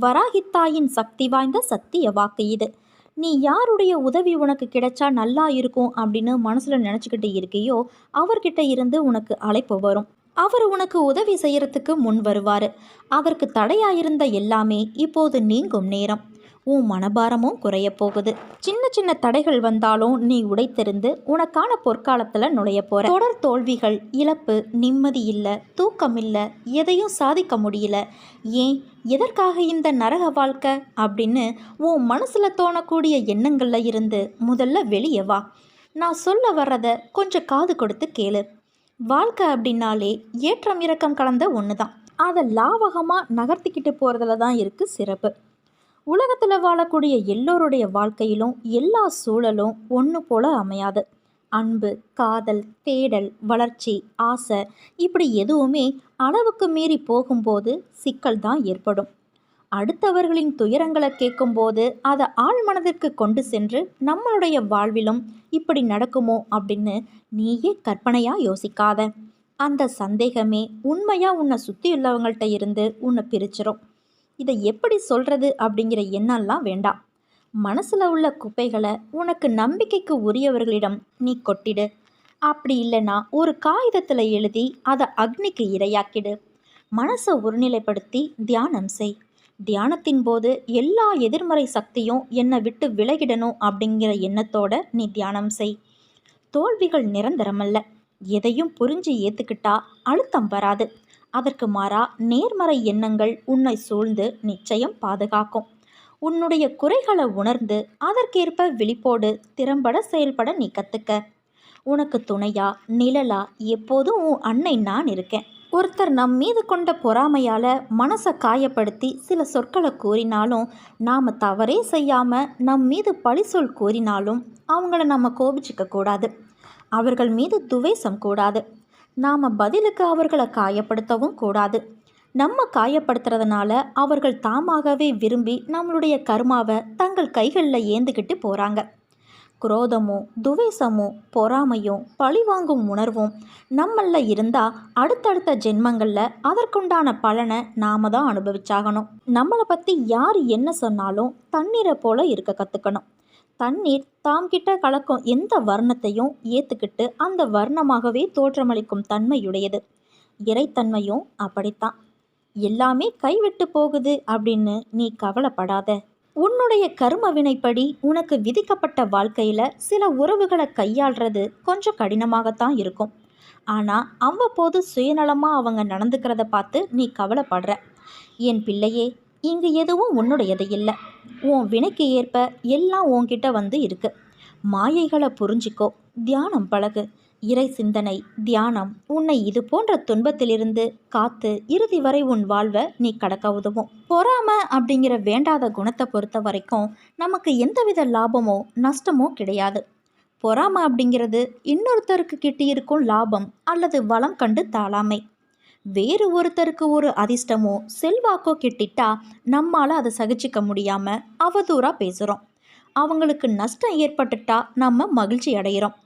வராகித்தாயின் சக்தி வாய்ந்த சத்திய வாக்கு இது. நீ யாருடைய உதவி உனக்கு கிடைச்சா நல்லா இருக்கும் அப்படின்னு மனசில் நினச்சிக்கிட்டு இருக்கியோ அவர்கிட்ட இருந்து உனக்கு அழைப்பு வரும். அவர் உனக்கு உதவி செய்யறதுக்கு முன் வருவார். அவருக்கு தடையாயிருந்த எல்லாமே இப்போது நீங்கும் நேரம். உன் மனபாரமும் குறைய போகுது. சின்ன சின்ன தடைகள் வந்தாலும் நீ உடைத்தெறிந்து உனக்கான பொற்காலத்தில் நுழைய போற. தொடர் தோல்விகள் இழப்பு நிம்மதி இல்லை தூக்கம் இல்லை எதையும் சாதிக்க முடியல. ஏன்? எதற்காக இந்த நரக வாழ்க்கை? அப்படின்னு உன் மனசில் தோணக்கூடிய எண்ணங்களில் இருந்து முதல்ல வெளியே வா. நான் சொல்ல வர்றத கொஞ்சம் காது கொடுத்து கேளு. வாழ்க்கை அப்படின்னாலே ஏற்றம் இறக்கம் கலந்த ஒன்று தான் அதை லாவகமாக நகர்த்திக்கிட்டு போகிறதுல தான் இருக்குது சிறப்பு. உலகத்தில் வாழக்கூடிய எல்லோருடைய வாழ்க்கையிலும் எல்லா சூழலும் ஒன்று போல அமையாது. அன்பு காதல் தேடல் வளர்ச்சி ஆசை இப்படி எதுவுமே அளவுக்கு மீறி போகும்போது சிக்கல் தான் ஏற்படும். அடுத்தவர்களின் துயரங்களை கேட்கும்போது அதை ஆழ்மனதிற்கு கொண்டு சென்று நம்மளுடைய வாழ்விலும் இப்படி நடக்குமோ அப்படின்னு நீயே கற்பனையாக யோசிக்காத. அந்த சந்தேகமே உண்மையாக உன்னை சுற்றியுள்ளவங்கள்ட்ட இருந்து உன்னை பிரிச்சிடும் இதை எப்படி சொல்கிறது அப்படிங்கிற எண்ணம்லாம் வேண்டாம். மனசில் உள்ள குப்பைகளை உனக்கு நம்பிக்கைக்கு உரியவர்களிடம் நீ கொட்டிடு. அப்படி இல்லைன்னா ஒரு காகிதத்தில் எழுதி அதை அக்னிக்கு இரையாக்கிடு. மனசை ஒருநிலைப்படுத்தி தியானம் செய். தியானத்தின் போது எல்லா எதிர்மறை சக்தியும் என்னை விட்டு விலகிடணும் அப்படிங்கிற எண்ணத்தோட நீ தியானம் செய். தோல்விகள் நிரந்தரமல்ல. எதையும் புரிஞ்சு ஏற்றுக்கிட்டா அழுத்தம் வராது. அதற்கு மாறா நேர்மறை எண்ணங்கள் உன்னை சூழ்ந்து நிச்சயம் பாதுகாக்கும். உன்னுடைய குறைகளை உணர்ந்து அதற்கேற்ப விழிப்போடு திறம்பட செயல்பட நீ கற்றுக்க உனக்கு துணையா நிழலா எப்போதும் உன் அன்னை நான் இருக்கேன். ஒருத்தர் நம் மீது கொண்ட பொறாமையால் மனசை காயப்படுத்தி சில சொற்களை கூறினாலும் நாம் தவறே செய்யாமல் நம் மீது பழி சொல் கூறினாலும் அவங்கள நம்ம கோபிச்சிக்க கூடாது. அவர்கள் மீது துவேஷம் கூடாது. நாம் பதிலுக்கு அவர்களை காயப்படுத்தவும் கூடாது. நம்ம காயப்படுத்துறதுனால அவர்கள் தாமாகவே விரும்பி நம்மளுடைய கர்மாவை தங்கள் கைகளில் ஏந்துக்கிட்டு போகிறாங்க குரோதமும் துவேசமும் பொறாமையும் பழிவாங்கும் உணர்வும் நம்மள இருந்தால் அடுத்தடுத்த ஜென்மங்களில் அதற்குண்டான பலனை நாம தான் அனுபவிச்சாகணும். நம்மளை பற்றி யார் என்ன சொன்னாலும் தண்ணீரை போல இருக்க கற்றுக்கணும் தண்ணீர் தாம் கிட்ட கலக்கும் எந்த வர்ணத்தையும் ஏற்றுக்கிட்டு அந்த வர்ணமாகவே தோற்றமளிக்கும் தன்மையுடையது. இறைத்தன்மையும் அப்படித்தான். எல்லாமே கைவிட்டு போகுது அப்படின்னு நீ கவலைப்படாத. உன்னுடைய கர்ம வினைப்படி உனக்கு விதிக்கப்பட்ட வாழ்க்கையில் சில உறவுகளை கையாள்றது கொஞ்சம் கடினமாகத்தான் இருக்கும். ஆனால் அவ்வப்போது சுயநலமாக அவங்க நடந்துக்கிறத பார்த்து நீ கவலைப்படுற. என் பிள்ளையே இங்கு எதுவும் உன்னுடையது இல்லை. உன் வினைக்கு ஏற்ப எல்லாம் உன்கிட்ட வந்து இருக்கு. மாயைகளை புரிஞ்சிக்கோ. தியானம் பழகு. இறை சிந்தனை தியானம் உன்னை இது போன்ற துன்பத்திலிருந்து காத்து இறுதி வரை உன் வாழ்வை நீ கடக்க உதவும். பொறாம அப்படிங்கிற வேண்டாத குணத்தை பொறுத்த வரைக்கும் நமக்கு எந்தவித லாபமோ நஷ்டமோ கிடையாது. பொறாம அப்படிங்கிறது இன்னொருத்தருக்கு கிட்டியிருக்கும் லாபம் அல்லது வளம் கண்டு தாளாமை. வேறு ஒருத்தருக்கு ஒரு அதிர்ஷ்டமோ செல்வாக்கோ கிட்டிட்டா நம்மால் அதை சகிச்சிக்க முடியாமல் அவதூறாக பேசுகிறோம் அவங்களுக்கு நஷ்டம் ஏற்பட்டுட்டா நம்ம மகிழ்ச்சி அடைகிறோம்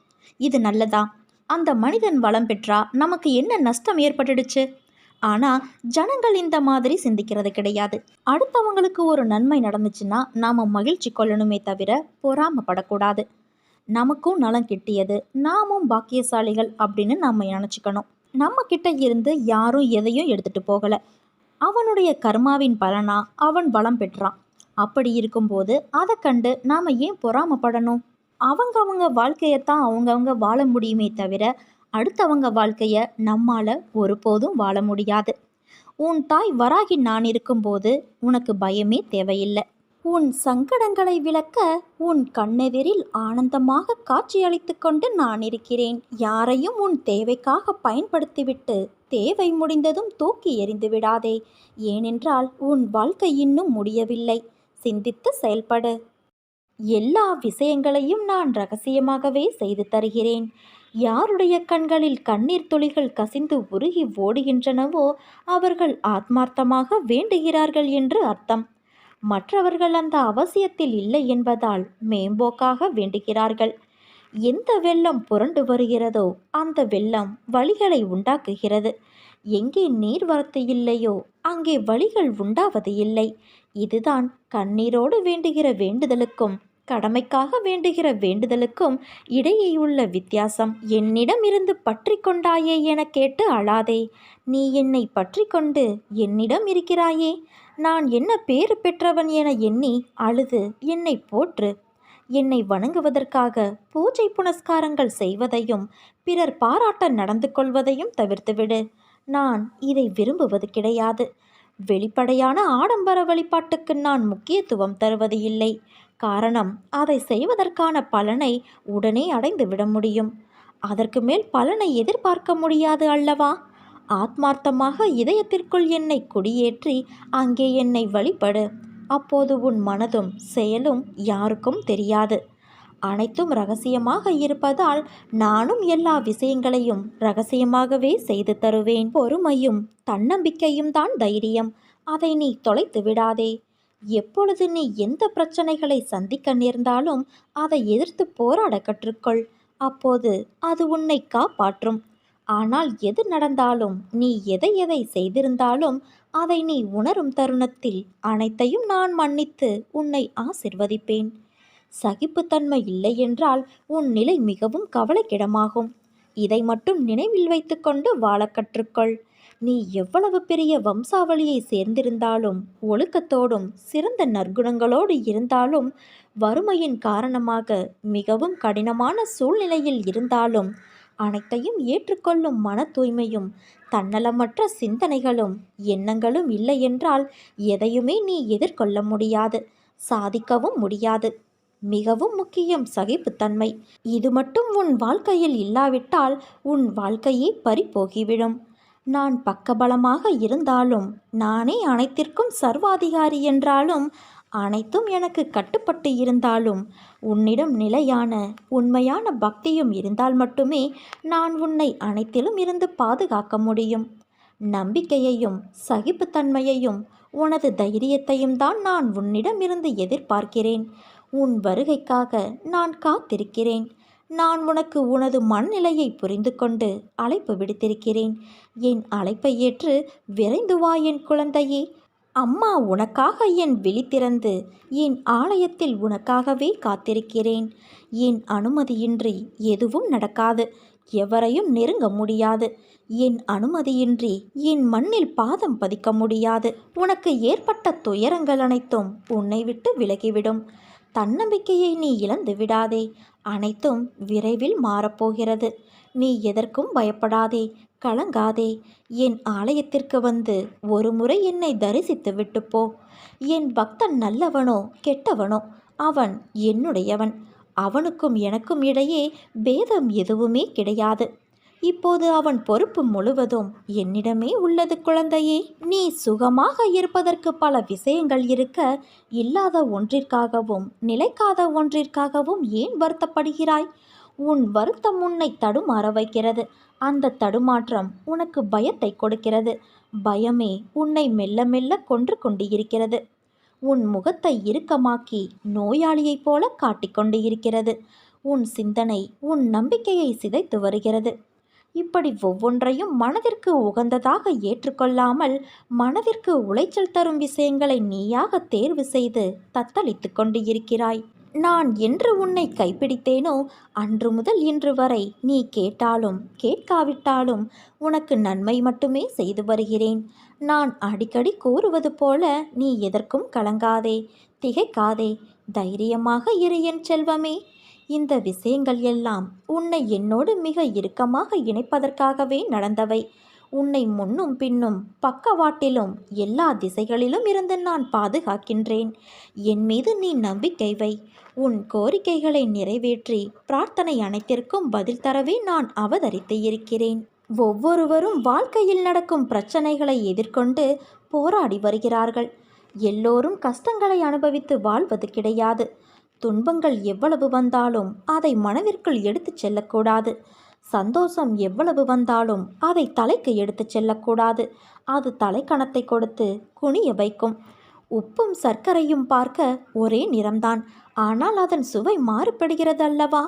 இது நல்லதா? அந்த மனிதன் வளம் பெற்றா நமக்கு என்ன நஷ்டம் ஏற்பட்டுடுச்சு? ஆனால் ஜனங்கள் இந்த மாதிரி சிந்திக்கிறது கிடையாது. அடுத்தவங்களுக்கு ஒரு நன்மை நடந்துச்சுன்னா நாம் மகிழ்ச்சி கொள்ளணுமே தவிர பொறாமப்படக்கூடாது. நமக்கும் நலம் கிட்டியது நாமும் பாக்கியசாலிகள் அப்படின்னு நம்ம நினச்சிக்கணும். நம்ம கிட்ட இருந்து யாரும் எதையும் எடுத்துட்டு போகலை. அவனுடைய கர்மாவின் பலனா அவன் வளம் பெற்றான். அப்படி இருக்கும்போது அதை கண்டு நாம் ஏன் பொறாமப்படணும்? அவங்கவங்க வாழ்க்கையைத்தான் அவங்கவங்க வாழ முடியுமே தவிர அடுத்தவங்க வாழ்க்கையை நம்மால் ஒருபோதும் வாழ முடியாது. உன் தாய் வராகி நான் இருக்கும்போது உனக்கு பயமே தேவையில்லை. உன் சங்கடங்களை விளக்க உன் கண்ணெதிரில் ஆனந்தமாக காட்சியளித்து கொண்டு நான் இருக்கிறேன். யாரையும் உன் தேவைக்காக பயன்படுத்திவிட்டு தேவை முடிந்ததும் தூக்கி எறிந்து விடாதே. ஏனென்றால் உன் வாழ்க்கை இன்னும் முடியவில்லை. சிந்தித்து செயல்படு. எல்லா விஷயங்களையும் நான் ரகசியமாகவே செய்து தருகிறேன். யாருடைய கண்களில் கண்ணீர் துளிகள் கசிந்து உருகி ஓடுகின்றனவோ அவர்கள் ஆத்மார்த்தமாக வேண்டுகிறார்கள் என்று அர்த்தம். மற்றவர்கள் அந்த அவசியத்தில் இல்லை என்பதால் மேம்போக்காக வேண்டுகிறார்கள். எந்த வெள்ளம் புரண்டு வருகிறதோ அந்த வெள்ளம் வழிகளை உண்டாக்குகிறது. எங்கே நீர்வரத்து இல்லையோ அங்கே வழிகள் உண்டாவது இல்லை. இதுதான் கண்ணீரோடு வேண்டுகிற வேண்டுதலுக்கும் கடமைக்காக வேண்டுகிற வேண்டுதலுக்கும் இடையேயுள்ள வித்தியாசம். என்னிடம் இருந்து பற்றி கொண்டாயே என கேட்டு அழாதே. நீ என்னை பற்றி கொண்டு என்னிடம் இருக்கிறாயே? நான் என்ன பேறு பெற்றவன் என எண்ணி அழுது என்னை போற்று. என்னை வணங்குவதற்காக பூஜை புனஸ்காரங்கள் செய்வதையும் பிறர் பாராட்ட நடந்து கொள்வதையும் தவிர்த்துவிடு. நான் இதை விரும்புவது கிடையாது. வெளிப்படையான ஆடம்பர வழிபாட்டுக்கு நான் முக்கியத்துவம் தருவது இல்லை. காரணம் அதை செய்வதற்கான பலனை உடனே அடைந்து விட முடியும். அதற்கு மேல் பலனை எதிர்பார்க்க முடியாது அல்லவா? ஆத்மார்த்தமாக இதயத்திற்குள் என்னை குடியேற்றி அங்கே என்னை வழிபடு. அப்போது உன் மனதும் செயலும் யாருக்கும் தெரியாது. அனைத்தும் ரகசியமாக இருப்பதால் நானும் எல்லா விஷயங்களையும் ரகசியமாகவே செய்து தருவேன். பொறுமையும் தன்னம்பிக்கையும் தான் தைரியம். அதை நீ தொலைத்து விடாதே. எப்பொழுது நீ எந்த பிரச்சனைகளை சந்திக்க நேர்ந்தாலும் அதை எதிர்த்து போராட கற்றுக்கொள். அப்போது அது உன்னை காப்பாற்றும். ஆனால் எது நடந்தாலும் நீ எதை எதை செய்திருந்தாலும் அதை நீ உணரும் தருணத்தில் அனைத்தையும் நான் மன்னித்து உன்னை ஆசிர்வதிப்பேன். சகிப்புத்தன்மை இல்லை என்றால் உன் நிலை மிகவும் கவலைக்கிடமாகும். இதை மட்டும் நினைவில் வைத்துக்கொண்டு வாழ கற்றுக்கொள். நீ எவ்வளவு பெரிய வம்சாவளியை சேர்ந்திருந்தாலும் ஒழுக்கத்தோடும் சிறந்த நற்குணங்களோடு இருந்தாலும் வறுமையின் காரணமாக மிகவும் கடினமான சூழ்நிலையில் இருந்தாலும் அனைத்தையும் ஏற்றுக்கொள்ளும் மன தூய்மையும் தன்னலமற்ற சிந்தனைகளும் எண்ணங்களும் இல்லை என்றால் எதையுமே நீ எதிர்கொள்ள முடியாது சாதிக்கவும் முடியாது. மிகவும் முக்கியம் சகிப்புத்தன்மை. இது மட்டும் உன் வாழ்க்கையில் இல்லாவிட்டால் உன் வாழ்க்கையே பறிபோகிவிடும். நான் பக்கபலமாக இருந்தாலும் நானே அனைத்திற்கும் சர்வாதிகாரி என்றாலும் அனைத்தும் எனக்கு கட்டுப்பட்டு இருந்தாலும் உன்னிடம் நிலையான உண்மையான பக்தியும் இருந்தால் மட்டுமே நான் உன்னை அனைத்திலும் இருந்து பாதுகாக்க முடியும். நம்பிக்கையையும் சகிப்புத்தன்மையையும் உனது தைரியத்தையும் தான் நான் உன்னிடம் இருந்து எதிர்பார்க்கிறேன். உன் வருகைக்காக நான் காத்திருக்கிறேன். நான் உனக்கு உனது மனநிலையை புரிந்து கொண்டு அழைப்பு விடுத்திருக்கிறேன். என் அழைப்பை ஏற்று விரைந்து வா என் குழந்தையே. அம்மா உனக்காக என் விழி திறந்து என் ஆலயத்தில் உனக்காகவே காத்திருக்கிறேன். என் அனுமதியின்றி எதுவும் நடக்காது எவரையும் நெருங்க முடியாது. என் அனுமதியின்றி என் மண்ணில் பாதம் பதிக்க முடியாது. உனக்கு ஏற்பட்ட துயரங்கள் அனைத்தும் உன்னை விட்டு விலகிவிடும். தன்னம்பிக்கையை நீ இழந்து விடாதே. அனைத்தும் விரைவில் மாறப்போகிறது. நீ எதற்கும் பயப்படாதே கலங்காதே. என் ஆலயத்திற்கு வந்து ஒரு முறை என்னை தரிசித்து விட்டு போ. என் பக்தன் நல்லவனோ கெட்டவனோ அவன் என்னுடையவன். அவனுக்கும் எனக்கும் இடையே பேதம் எதுவுமே கிடையாது. இப்போது அவன் பொறுப்பு முழுவதும் என்னிடமே உள்ளது குழந்தையே. நீ சுகமாக இருப்பதற்கு பல விஷயங்கள் இருக்க இல்லாத ஒன்றிற்காகவும் நிலைக்காத ஒன்றிற்காகவும் ஏன் வருத்தப்படுகிறாய்? உன் வருத்தம் உன்னை தடுமாற வைக்கிறது. அந்த தடுமாற்றம் உனக்கு பயத்தை கொடுக்கிறது. பயமே உன்னை மெல்ல மெல்ல கொன்று கொண்டு இருக்கிறது உன் முகத்தை இறுக்கமாக்கி நோயாளியைப் போல காட்டிக்கொண்டு இருக்கிறது உன் சிந்தனை உன் நம்பிக்கையை சிதைத்து வருகிறது. இப்படி ஒவ்வொன்றையும் மனதிற்கு உகந்ததாக ஏற்றுக்கொள்ளாமல் மனதிற்கு உளைச்சல் தரும் விஷயங்களை நீயாக தேர்வு செய்து தத்தளித்து கொண்டு இருக்கிறாய் நான் என்று உன்னை கைப்பிடித்தேனோ அன்று முதல் இன்று வரை நீ கேட்டாலும் கேட்காவிட்டாலும் உனக்கு நன்மை மட்டுமே செய்து வருகிறேன். நான் அடிக்கடி கூறுவது போல நீ எதற்கும் கலங்காதே திகைக்காதே தைரியமாக இரு என் செல்வமே. இந்த விஷயங்கள் எல்லாம் உன்னை என்னோடு மிக இறுக்கமாக இணைப்பதற்காகவே நடந்தவை. உன்னை முன்னும் பின்னும் பக்கவாட்டிலும் எல்லா திசைகளிலும் இருந்து நான் பாதுகாக்கின்றேன். என் மீது நீ நம்பிக்கை வை. உன் கோரிக்கைகளை நிறைவேற்றி பிரார்த்தனை அனைத்திற்கும் பதில் தரவே நான் அவதரித்து இருக்கிறேன். ஒவ்வொருவரும் வாழ்க்கையில் நடக்கும் பிரச்சனைகளை எதிர்கொண்டு போராடி வருகிறார்கள். எல்லோரும் கஷ்டங்களை அனுபவித்து வாழ்வது கிடையாது. துன்பங்கள் எவ்வளவு வந்தாலும் அதை மனதிற்குள் எடுத்துச் செல்லக்கூடாது. சந்தோஷம் எவ்வளவு வந்தாலும் அதை தலைக்கு எடுத்துச் செல்லக்கூடாது. அது தலைக்கணத்தை கொடுத்து குனிய வைக்கும். உப்பும் சர்க்கரையும் பார்க்க ஒரே நிறம்தான். ஆனால் அதன் சுவை மாறுபடுகிறது அல்லவா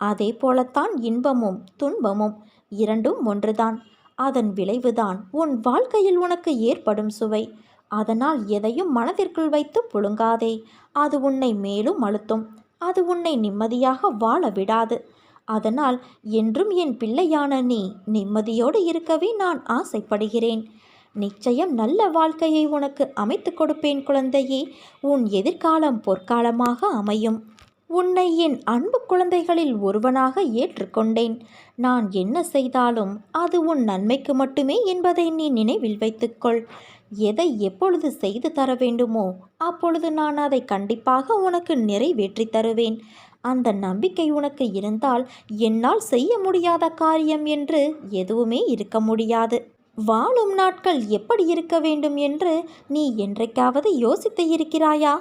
அதே போலத்தான் இன்பமும் துன்பமும் இரண்டும் ஒன்றுதான். அதன் விளைவுதான் உன் வாழ்க்கையில் உனக்கு ஏற்படும் சுவை. அதனால் எதையும் மனதிற்குள் வைத்து புழுங்காதே. அது உன்னை மேலும் அழுத்தும். அது உன்னை நிம்மதியாக வாழ விடாது. அதனால் என்றும் என் பிள்ளையான நீ நிம்மதியோடு இருக்கவே நான் ஆசைப்படுகிறேன். நிச்சயம் நல்ல வாழ்க்கையை உனக்கு அமைத்து கொடுப்பேன் குழந்தையே. உன் எதிர்காலம் பொற்காலமாக அமையும். உன்னை என் அன்பு குழந்தைகளில் ஒருவனாக ஏற்றுக்கொண்டேன். நான் என்ன செய்தாலும் அது உன் நன்மைக்கு மட்டுமே என்பதை நீ நினைவில் வைத்துக்கொள். எதை எப்பொழுது செய்து தர வேண்டுமோ அப்பொழுது நான் அதை கண்டிப்பாக உனக்கு நிறைவேற்றி தருவேன். அந்த நம்பிக்கை உனக்கு இருந்தால் என்னால் செய்ய முடியாத காரியம் என்று எதுவுமே இருக்க முடியாது. வாழும் நாட்கள் எப்படி இருக்க வேண்டும் என்று நீ என்றைக்காவது யோசித்து இருக்கிறாயா?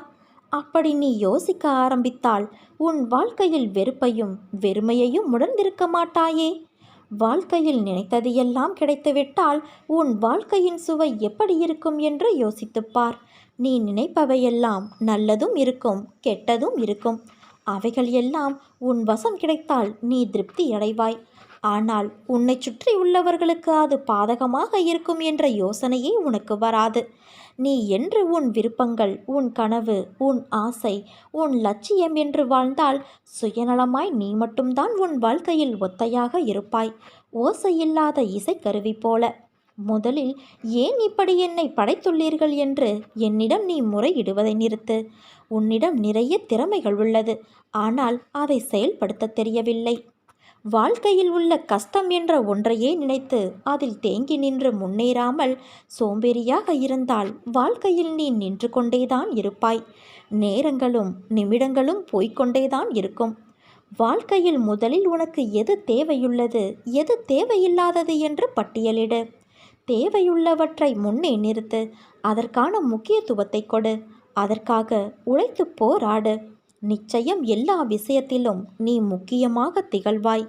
அப்படி நீ யோசிக்க ஆரம்பித்தால் உன் வாழ்க்கையில் வெறுப்பையும் வெறுமையையும் உணர்ந்திருக்க மாட்டாயே? வாழ்க்கையில் நினைத்தது எல்லாம் கிடைத்துவிட்டால் உன் வாழ்க்கையின் சுவை எப்படி இருக்கும் என்று யோசித்துப் பார். நீ நினைப்பவையெல்லாம் நல்லதும் இருக்கும் கெட்டதும் இருக்கும். அவைகள் எல்லாம் உன் வசம் கிடைத்தால் நீ திருப்தி அடைவாய். ஆனால் உன்னை சுற்றி உள்ளவர்களுக்கு அது பாதகமாக இருக்கும் என்ற யோசனையே உனக்கு வராது. நீ என்று உன் விருப்பங்கள் உன் கனவு உன் ஆசை உன் லட்சியம் என்று வாழ்ந்தால் சுயநலமாய் நீ மட்டும்தான் உன் வாழ்க்கையில் ஒத்தையாக இருப்பாய். ஓசையில்லாத இசைக்கருவி போல. முதலில் ஏன் இப்படி என்னை படைத்துள்ளீர்கள் என்று என்னிடம் நீ முறையிடுவதை நிறுத்து. உன்னிடம் நிறைய திறமைகள் உள்ளது. ஆனால் அதை செயல்படுத்த தெரியவில்லை. வாழ்க்கையில் உள்ள கஷ்டம் என்ற ஒன்றையே நினைத்து அதில் தேங்கி நின்று முன்னேறாமல் சோம்பேறியாக இருந்தால் வாழ்க்கையில் நீ நின்று கொண்டேதான் இருப்பாய். நேரங்களும் நிமிடங்களும் போய்க்கொண்டேதான் இருக்கும். வாழ்க்கையில் முதலில் உனக்கு எது தேவையுள்ளது எது தேவையில்லாதது என்று பட்டியலிடு. தேவையுள்ளவற்றை முன்னே நிறுத்து அதற்கான முக்கியத்துவத்தை கொடு அதற்காக உழைத்து போராடு. நிச்சயம் எல்லா விஷயத்திலும் நீ முக்கியமாக திகழ்வாய்.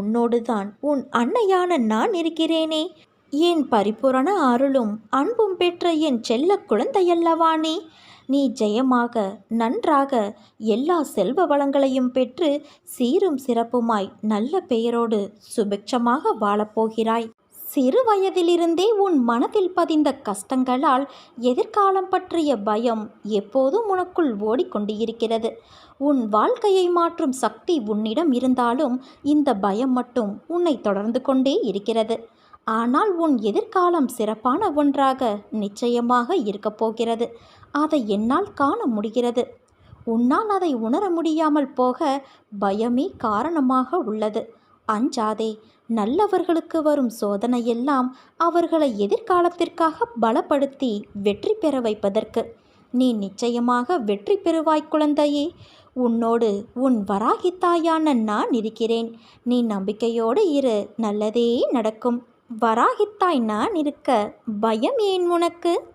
உன்னோடுதான் உன் அன்னையான நான் இருக்கிறேனே. என் பரிபூரண அருளும் அன்பும் பெற்ற என் செல்ல குழந்தையல்லவா நீ? நீ ஜெயமாக நன்றாக எல்லா செல்வ வளங்களையும் பெற்று சீரும் சிறப்புமாய் நல்ல பெயரோடு சுபிக்ஷமாக வாழப்போகிறாய். சிறு வயதிலிருந்தே உன் மனதில் பதிந்த கஷ்டங்களால் எதிர்காலம் பற்றிய பயம் எப்போதும் உனக்குள் ஓடிக்கொண்டு இருக்கிறது உன் வாழ்க்கையை மாற்றும் சக்தி உன்னிடம் இருந்தாலும் இந்த பயம் மட்டும் உன்னை தொடர்ந்து கொண்டே இருக்கிறது. ஆனால் உன் எதிர்காலம் சிறப்பான ஒன்றாக நிச்சயமாக இருக்கப் போகிறது. அதை என்னால் காண முடிகிறது. உன்னால் அதை உணர முடியாமல் போக பயமே காரணமாக உள்ளது. அஞ்சாதே நல்லவர்களுக்கு வரும் சோதனையெல்லாம் அவர்களை எதிர்காலத்திற்காக பலப்படுத்தி வெற்றி பெற வைப்பதற்கு. நீ நிச்சயமாக வெற்றி பெறுவாய் குழந்தையே. உன்னோடு உன் வராகித்தாயான நான் இருக்கிறேன். நீ நம்பிக்கையோடு இரு நல்லதே நடக்கும். வராகித்தாய் நான் இருக்க பயம் ஏன் உனக்கு?